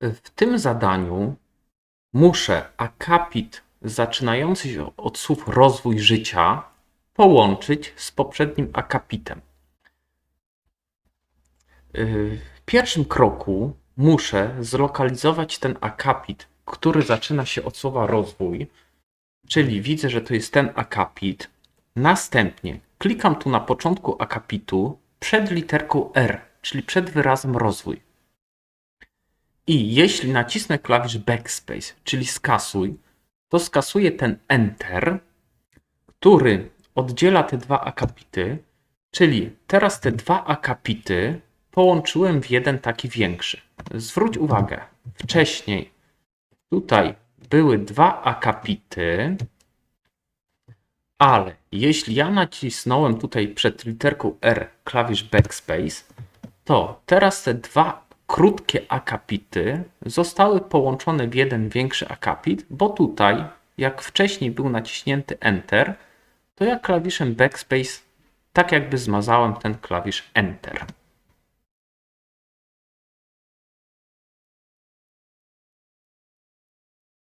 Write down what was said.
W tym zadaniu muszę akapit zaczynający się od słów rozwój życia połączyć z poprzednim akapitem. Yy, W pierwszym kroku muszę zlokalizować ten akapit, który zaczyna się od słowa rozwój, czyli widzę, że to jest ten akapit. Następnie klikam tu na początku akapitu przed literką R, czyli przed wyrazem rozwój. I jeśli nacisnę klawisz Backspace, czyli skasuj, to skasuję ten Enter, który oddziela te dwa akapity, czyli teraz te dwa akapity połączyłem w jeden taki większy. Zwróć uwagę, wcześniej tutaj były dwa akapity, ale jeśli ja nacisnąłem tutaj przed literką R klawisz Backspace, to teraz te dwa krótkie akapity zostały połączone w jeden większy akapit, bo tutaj, jak wcześniej był naciśnięty Enter, to ja klawiszem Backspace tak jakby zmazałem ten klawisz Enter.